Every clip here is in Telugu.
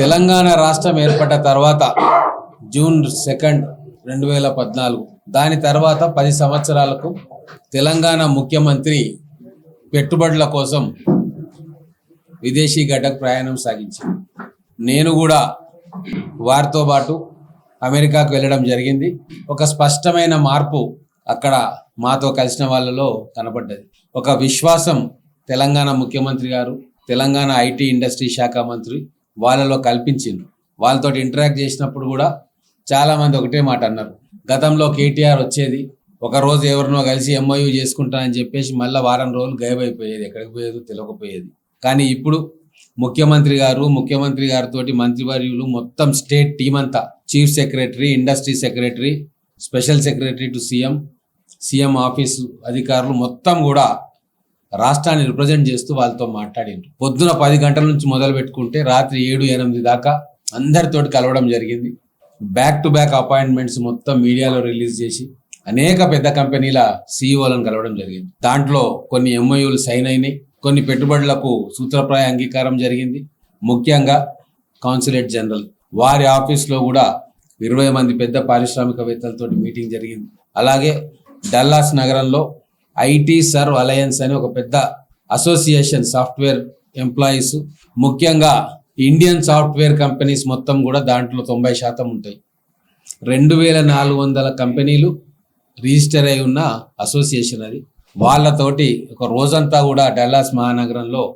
తెలంగాణ రాష్ట్రం ఏర్పడ్డ తర్వాత జూన్ సెకండ్ రెండు వేల పద్నాలుగు దాని తర్వాత పది సంవత్సరాలకు తెలంగాణ ముఖ్యమంత్రి పెట్టుబడుల కోసం విదేశీ గడ్డకు ప్రయాణం సాగించింది నేను కూడా వారితో పాటు అమెరికాకు వెళ్ళడం జరిగింది. ఒక స్పష్టమైన మార్పు అక్కడ మాతో కలిసిన వాళ్ళలో కనపడ్డది ఒక విశ్వాసం తెలంగాణ ముఖ్యమంత్రి గారు తెలంగాణ ఐటీ ఇండస్ట్రీ శాఖ మంత్రి వాళ్ళలో కల్పించిండ్రు. వాళ్ళతో ఇంటరాక్ట్ చేసినప్పుడు కూడా చాలామంది ఒకటే మాట అన్నారు. గతంలో కేటీఆర్ వచ్చేది ఒక రోజు ఎవరినో కలిసి ఎంఓయూ చేసుకుంటానని చెప్పేసి మళ్ళీ వారం రోజులు గైబైపోయేది ఎక్కడికి పోయేది? తెలియకపోయేది కానీ ఇప్పుడు ముఖ్యమంత్రి గారు ముఖ్యమంత్రి గారితో మంత్రివర్యులు మొత్తం స్టేట్ టీం అంతా. Chief secretary industry secretary special secretary to CM CM office అధికారులు మొత్తం కూడా రాష్ట్రాన్ని రిప్రజెంట్ చేస్తూ వాళ్ళతో మాట్లాడిండ్రు. పొద్దున పది గంటల నుంచి మొదలు పెట్టుకుంటే రాత్రి ఏడు ఎనిమిది దాకా అందరితోటి కలవడం జరిగింది. బ్యాక్ టు బ్యాక్ అపాయింట్మెంట్స్ మొత్తం మీడియాలో రిలీజ్ చేసి అనేక పెద్ద కంపెనీల సీఈఓలను కలవడం జరిగింది. దాంట్లో కొన్ని ఎంఓయూలు సైన్ అయినాయి. కొన్ని పెట్టుబడులకు సూత్రప్రాయ అంగీకారం జరిగింది. ముఖ్యంగా కాన్సులేట్ జనరల్ వారి ఆఫీస్లో కూడా ఇరవై మంది పెద్ద పారిశ్రామికవేత్తలతో మీటింగ్ జరిగింది. అలాగే డల్లాస్ నగరంలో ఐటీ సర్వ్ అలయన్స్ అని ఒక పెద్ద అసోసియేషన్ సాఫ్ట్వేర్ ఎంప్లాయీస్ ముఖ్యంగా ఇండియన్ సాఫ్ట్వేర్ కంపెనీస్ మొత్తం కూడా దాంట్లో తొంభై శాతం ఉంటాయి. రెండు వేల నాలుగు వందల కంపెనీలు రిజిస్టర్ అయి ఉన్న అసోసియేషన్ అది. వాళ్ళతోటి ఒక రోజంతా కూడా డల్లాస్ మహానగరంలో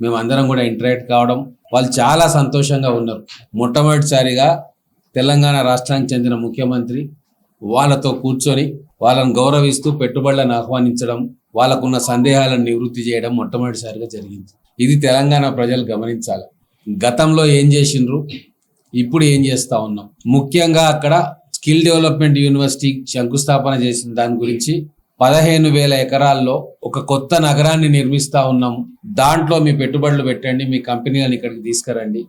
మేము అందరం కూడా ఇంటరాక్ట్ కావడం వాళ్ళు చాలా సంతోషంగా ఉన్నారు. మొట్టమొదటిసారిగా తెలంగాణ రాష్ట్రానికి చెందిన ముఖ్యమంత్రి వాళ్ళతో కూర్చొని వాళ్ళని గౌరవిస్తూ పెట్టుబడులను ఆహ్వానించడం వాళ్ళకున్న సందేహాలను నివృత్తి చేయడం మొట్టమొదటిసారిగా జరిగింది. ఇది తెలంగాణ ప్రజలు గమనించాలి. గతంలో ఏం చేసిండ్రు? ఇప్పుడు ఏం చేస్తూ ఉన్నాం? ముఖ్యంగా అక్కడ స్కిల్ డెవలప్మెంట్ యూనివర్సిటీ శంకుస్థాపన చేసిన దాని గురించి పదిహేను వేల ఎకరాల్లో ఒక కొత్త నగరాన్ని నిర్మిస్తా ఉన్నాము దాంట్లో మీ పెట్టుబడులు పెట్టండి మీ కంపెనీలను ఇక్కడికి తీసుకురండి.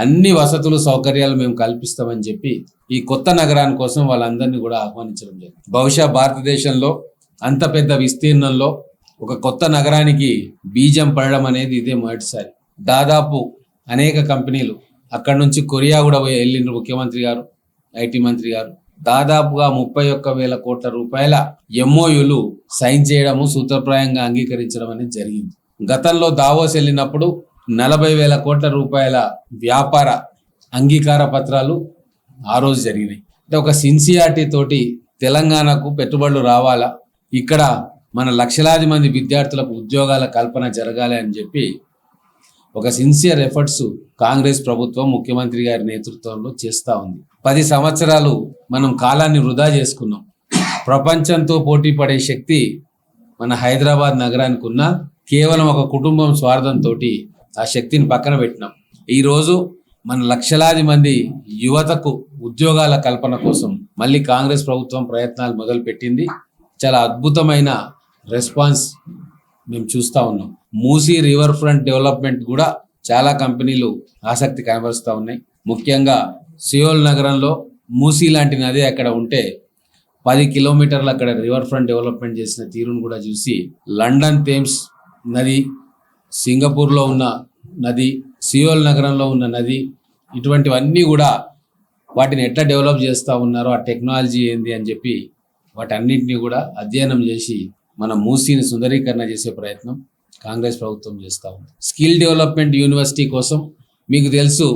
అన్ని వసతులు సౌకర్యాలు మేము కల్పిస్తామని చెప్పి ఈ కొత్త నగరాని కోసం వాళ్ళందరినీ కూడా ఆహ్వానించడం జరిగింది. బహుశా భారతదేశంలో అంత పెద్ద విస్తీర్ణంలో ఒక కొత్త నగరానికి బీజం పడడం అనేది ఇదే మొదటిసారి. దాదాపు అనేక కంపెనీలు అక్కడ నుంచి కొరియా కూడా పోయి వెళ్ళిండ్రు ముఖ్యమంత్రి గారు ఐటీ మంత్రి గారు. దాదాపుగా ముప్పై ఒక్క వేల కోట్ల రూపాయల ఎంఓయులు సైన్ చేయడము సూత్రప్రాయంగా అంగీకరించడం అనేది జరిగింది. గతంలో దావోస్ వెళ్ళినప్పుడు నలభై వేల కోట్ల రూపాయల వ్యాపార అంగీకార పత్రాలు ఆ రోజు జరిగినాయి. అంటే ఒక సిన్సియారిటీ తోటి తెలంగాణకు పెట్టుబడులు రావాలా? ఇక్కడ మన లక్షలాది మంది విద్యార్థులకు ఉద్యోగాల కల్పన జరగాలి అని చెప్పి ఒక సిన్సియర్ ఎఫర్ట్స్ కాంగ్రెస్ ప్రభుత్వం ముఖ్యమంత్రి గారి నేతృత్వంలో చేస్తూ ఉంది. పది సంవత్సరాలు మనం కాలాన్ని వృధా చేసుకున్నాం. ప్రపంచంతో పోటీ పడే శక్తి మన హైదరాబాద్ నగరానికి ఉన్న కేవలం ఒక కుటుంబం స్వార్థంతో ఆ శక్తిని పక్కన పెట్టినాం. ఈరోజు మన లక్షలాది మంది యువతకు ఉద్యోగాల కల్పన కోసం మళ్ళీ కాంగ్రెస్ ప్రభుత్వం ప్రయత్నాలు మొదలుపెట్టింది. చాలా అద్భుతమైన రెస్పాన్స్ మేము చూస్తూ ఉన్నాం. మూసీ రివర్ ఫ్రంట్ డెవలప్మెంట్ కూడా చాలా కంపెనీలు ఆసక్తి కనబరుస్తూ ఉన్నాయి. ముఖ్యంగా సియోల్ నగరంలో మూసీ లాంటి నది అక్కడ ఉంటే పది కిలోమీటర్లు అక్కడ రివర్ ఫ్రంట్ డెవలప్మెంట్ చేసిన తీరును కూడా చూసి లండన్ థేమ్స్ నది సింగపూర్లో ఉన్న నది సియోల్ నగరంలో ఉన్న నది ఇటువంటివన్నీ కూడా వాటిని ఎట్లా డెవలప్ చేస్తూ ఉన్నారో ఆ టెక్నాలజీ ఏంది అని చెప్పి వాటన్నింటినీ కూడా అధ్యయనం చేసి మన మూసీని సుందరీకరణ చేసే ప్రయత్నం కాంగ్రెస్ ప్రభుత్వం చేస్తూ ఉంది. స్కిల్ డెవలప్మెంట్ యూనివర్సిటీ కోసం మీకు తెలుసు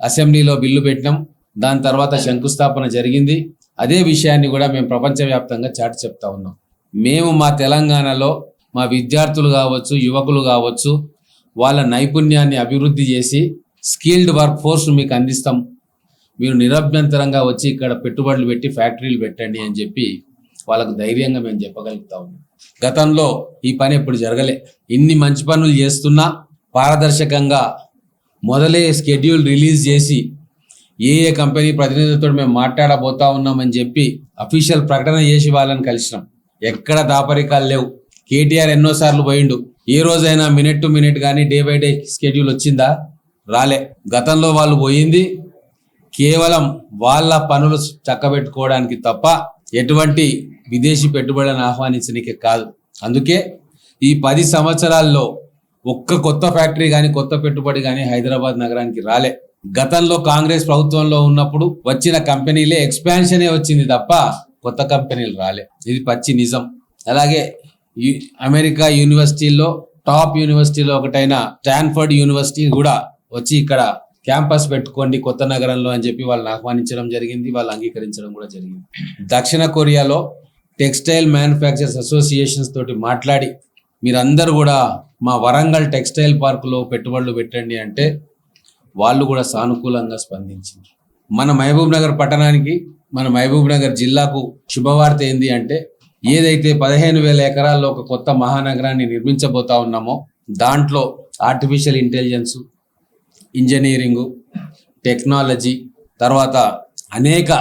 అసెంబ్లీలో బిల్లు పెట్టినాం దాని తర్వాత శంకుస్థాపన జరిగింది. అదే విషయాన్ని కూడా మేము ప్రపంచవ్యాప్తంగా చాటి చెప్తా ఉన్నాం. మేము మా తెలంగాణలో మా విద్యార్థులు కావచ్చు యువకులు కావచ్చు వాళ్ళ నైపుణ్యాన్ని అభివృద్ధి చేసి స్కిల్డ్ వర్క్ ఫోర్స్ మీకు అందిస్తాం. మీరు నిరభ్యంతరంగా వచ్చి ఇక్కడ పెట్టుబడులు పెట్టి ఫ్యాక్టరీలు పెట్టండి అని చెప్పి వాళ్ళకు ధైర్యంగా మేము చెప్పగలుగుతా ఉన్నాం. గతంలో ఈ పని ఎప్పుడు జరగలే. ఇన్ని మంచి పనులు చేస్తున్నా పారదర్శకంగా మొదలే స్కెడ్యూల్ రిలీజ్ చేసి ఏ ఏ కంపెనీ ప్రతినిధులతో మేము మాట్లాడబోతా ఉన్నామని చెప్పి అఫీషియల్ ప్రకటన చేసి వాళ్ళని కలిసినాం. ఎక్కడ దాపరికాలు లేవు. కేటీఆర్ ఎన్నోసార్లు పోయిండు. ఏ రోజైనా మినిట్ టు మినిట్ కానీ డే బై డే స్కెడ్యూల్ వచ్చిందా? రాలే. గతంలో వాళ్ళు పోయింది. కేవలం వాళ్ళ పనులు చక్కబెట్టుకోవడానికి తప్ప ఎటువంటి విదేశీ పెట్టుబడులను ఆహ్వానించడానికి కాదు. అందుకే ఈ పది సంవత్సరాల్లో ఒక్క కొత్త ఫ్యాక్టరీ కానీ కొత్త పెట్టుబడి కానీ హైదరాబాద్ నగరానికి రాలే. గతంలో కాంగ్రెస్ ప్రభుత్వంలో ఉన్నప్పుడు వచ్చిన కంపెనీలే ఎక్స్పాన్షనే వచ్చింది తప్ప కొత్త కంపెనీలు రాలే. ఇది పచ్చి నిజం. అలాగే అమెరికా యూనివర్సిటీల్లో టాప్ యూనివర్సిటీలో ఒకటైన స్టాన్ఫర్డ్ యూనివర్సిటీ కూడా వచ్చి ఇక్కడ క్యాంపస్ పెట్టుకోండి కొత్త నగరంలో అని చెప్పి వాళ్ళని ఆహ్వానించడం జరిగింది వాళ్ళు అంగీకరించడం కూడా జరిగింది. దక్షిణ కొరియాలో టెక్స్టైల్ మ్యానుఫ్యాక్చర్స్ అసోసియేషన్స్ తోటి మాట్లాడి మీరందరూ కూడా మా వరంగల్ టెక్స్టైల్ పార్కులో పెట్టుబడులు పెట్టండి అంటే వాళ్ళు కూడా సానుకూలంగా స్పందించింది. మన మహబూబ్ నగర్ పట్టణానికి మన మహబూబ్ నగర్ జిల్లాకు శుభవార్త ఏంది అంటే ఏదైతే పదిహేను వేల ఎకరాల్లో ఒక కొత్త మహానగరాన్ని నిర్మించబోతా ఉన్నామో దాంట్లో ఆర్టిఫిషియల్ ఇంటెలిజెన్స్ ఇంజనీరింగు టెక్నాలజీ తర్వాత అనేక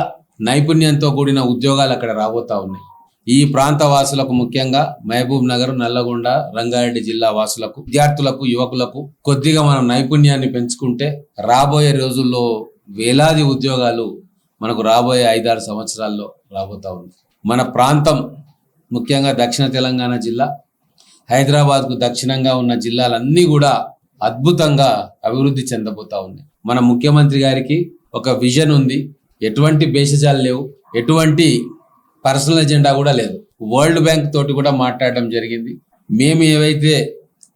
నైపుణ్యంతో కూడిన ఉద్యోగాలు అక్కడ రాబోతా ఉన్నాయి. ఈ ప్రాంత వాసులకు ముఖ్యంగా మహబూబ్ నగర్ నల్లగొండ రంగారెడ్డి జిల్లా వాసులకు విద్యార్థులకు యువకులకు కొద్దిగా మనం నైపుణ్యాన్ని పెంచుకుంటే రాబోయే రోజుల్లో వేలాది ఉద్యోగాలు మనకు రాబోయే ఐదారు సంవత్సరాల్లో రాబోతా ఉంది మన ప్రాంతం ముఖ్యంగా దక్షిణ తెలంగాణ జిల్లా హైదరాబాద్కు దక్షిణంగా ఉన్న జిల్లాలన్నీ కూడా అద్భుతంగా అభివృద్ధి చెందబోతా ఉన్నాయి. మన ముఖ్యమంత్రి గారికి ఒక విజన్ ఉంది. ఎటువంటి భేషజాలు లేవు. ఎటువంటి పర్సనల్ ఎజెండా కూడా లేదు. వరల్డ్ బ్యాంక్ తోటి కూడా మాట్లాడడం జరిగింది. మేము ఏవైతే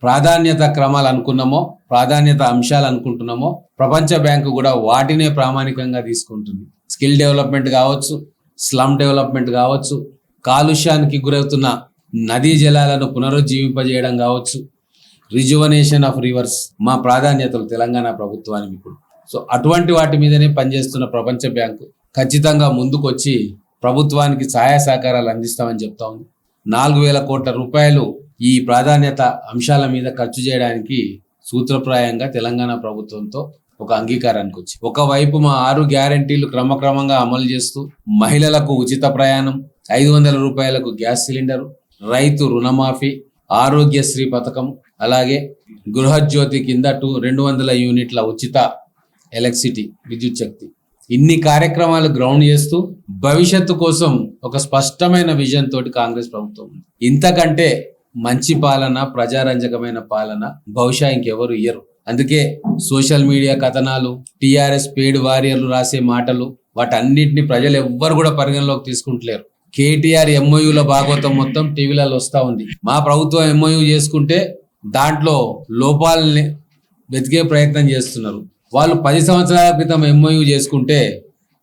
ప్రాధాన్యత క్రమాలు అనుకున్నామో ప్రాధాన్యత అంశాలు అనుకుంటున్నామో ప్రపంచ బ్యాంకు కూడా వాటినే ప్రామాణికంగా తీసుకుంటుంది. స్కిల్ డెవలప్మెంట్ కావచ్చు స్లమ్ డెవలప్మెంట్ కావచ్చు కాలుష్యానికి గురవుతున్న నదీ జలాలను పునరుజ్జీవింపజేయడం కావచ్చు. రిజువనేషన్ ఆఫ్ రివర్స్ మా ప్రాధాన్యతలు తెలంగాణ ప్రభుత్వానికి ఇప్పుడు. సో అటువంటి వాటి మీదనే పనిచేస్తున్న ప్రపంచ బ్యాంకు ఖచ్చితంగా ముందుకొచ్చి ప్రభుత్వానికి సహాయ సహకారాలు అందిస్తామని చెప్తా ఉంది. నాలుగు వేల కోట్ల రూపాయలు ఈ ప్రాధాన్యత అంశాల మీద ఖర్చు చేయడానికి సూత్రప్రాయంగా తెలంగాణ ప్రభుత్వంతో ఒక అంగీకారానికి వచ్చి. ఒకవైపు మా ఆరు గ్యారంటీలు క్రమక్రమంగా అమలు చేస్తూ మహిళలకు ఉచిత ప్రయాణం ఐదు వందల రూపాయలకు గ్యాస్ సిలిండర్ రైతు రుణమాఫీ ఆరోగ్యశ్రీ పథకం అలాగే గృహజ్యోతి కింద టూ రెండు వందల యూనిట్ల ఉచిత ఎలక్ట్రిసిటీ విద్యుత్ శక్తి. ఇన్ని కార్యక్రమాలు గ్రౌండ్ చేస్తూ భవిష్యత్తు కోసం ఒక స్పష్టమైన విజన్ తోటి కాంగ్రెస్ ప్రభుత్వం ఉంది. ఇంతకంటే మంచి పాలన ప్రజారంజకమైన పాలన బహుశా ఇంకెవరు ఇయ్యరు. అందుకే సోషల్ మీడియా కథనాలు టీఆర్ఎస్ పేడ్ వారియర్లు రాసే మాటలు వాటన్నిటిని ప్రజలు ఎవ్వరు కూడా పరిగణలోకి తీసుకుంటలేరు. కేటీఆర్ ఎంఓయూల భాగవతం మొత్తం టీవీలలో వస్తా ఉంది. మా ప్రభుత్వం ఎంఓయూ చేసుకుంటే దాంట్లో లోపాలని వెతికే ప్రయత్నం చేస్తున్నారు. వాళ్ళు పది సంవత్సరాల క్రితం ఎంఓయూ చేసుకుంటే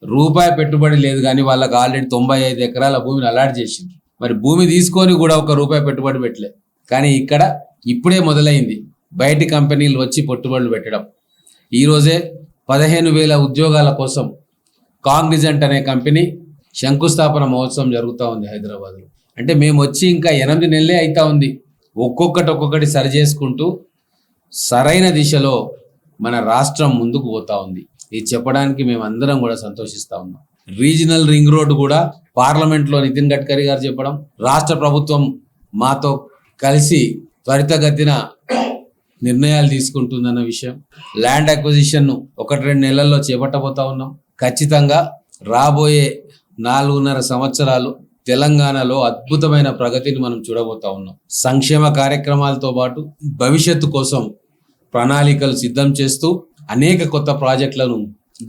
రూపాయి పెట్టుబడి లేదు కానీ వాళ్ళకి ఆల్రెడీ తొంభై ఐదు ఎకరాల భూమిని అలాట్ చేసింది మరి భూమి తీసుకొని కూడా ఒక రూపాయి పెట్టుబడి పెట్టలే. కానీ ఇక్కడ ఇప్పుడే మొదలైంది. బయటి కంపెనీలు వచ్చి పెట్టుబడులు పెట్టడం. ఈరోజే పదిహేను వేల ఉద్యోగాల కోసం కాంగ్నిజెంట్ అనే కంపెనీ శంకుస్థాపన మహోత్సవం జరుగుతూ ఉంది హైదరాబాద్లో. అంటే మేము వచ్చి ఇంకా ఎనిమిది నెలలే అవుతా ఉంది. ఒక్కొక్కటి ఒక్కొక్కటి సరి చేసుకుంటూ సరైన దిశలో మన రాష్ట్రం ముందుకు పోతా ఉంది. ఇది చెప్పడానికి మేము అందరం కూడా సంతోషిస్తా ఉన్నాం. రీజనల్ రింగ్ రోడ్ కూడా పార్లమెంట్లో నితిన్ గడ్కరీ గారు చెప్పడం రాష్ట్ర ప్రభుత్వం మాతో కలిసి త్వరితగతిన నిర్ణయాలు తీసుకుంటుందన్న విషయం. ల్యాండ్ అక్విజిషన్ను ఒకటి రెండు నెలల్లో చేపట్టబోతా ఉన్నాం. ఖచ్చితంగా రాబోయే నాలుగున్నర సంవత్సరాలు తెలంగాణలో అద్భుతమైన ప్రగతిని మనం చూడబోతా ఉన్నాం. సంక్షేమ కార్యక్రమాలతో పాటు భవిష్యత్తు కోసం ప్రణాళికలు సిద్ధం చేస్తూ అనేక కొత్త ప్రాజెక్టులను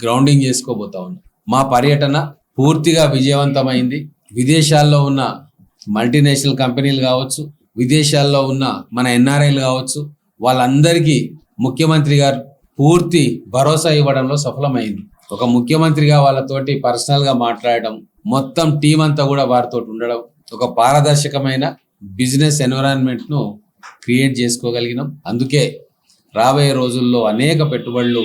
గ్రౌండింగ్ చేసుకోబోతా ఉన్నాం. మా పర్యటన పూర్తిగా విజయవంతమైంది. విదేశాల్లో ఉన్న మల్టీనేషనల్ కంపెనీలు కావచ్చు విదేశాల్లో ఉన్న మన ఎన్ఆర్ఐలు కావచ్చు వాళ్ళందరికీ ముఖ్యమంత్రి గారు పూర్తి భరోసా ఇవ్వడంలో సఫలమైంది. ఒక ముఖ్యమంత్రిగా వాళ్ళతోటి పర్సనల్గా మాట్లాడడం మొత్తం టీం అంతా కూడా వారితో ఉండడం ఒక పారదర్శకమైన బిజినెస్ ఎన్విరాన్మెంట్ను క్రియేట్ చేసుకోగలిగినాం. అందుకే రాబోయే రోజుల్లో అనేక పెట్టుబడులు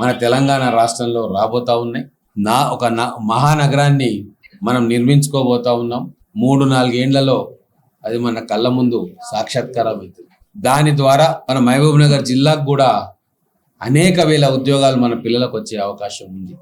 మన తెలంగాణ రాష్ట్రంలో రాబోతా ఉన్నాయి. నా ఒక నా మహానగరాన్ని మనం నిర్మించుకోబోతా ఉన్నాం. మూడు నాలుగేండ్లలో అది మన కళ్ళ ముందు సాక్షాత్కారం అవుతుంది. దాని ద్వారా మన మహబూబ్ నగర్ జిల్లాకు కూడా అనేక వేల ఉద్యోగాలు మన పిల్లలకు వచ్చే అవకాశం ఉంది.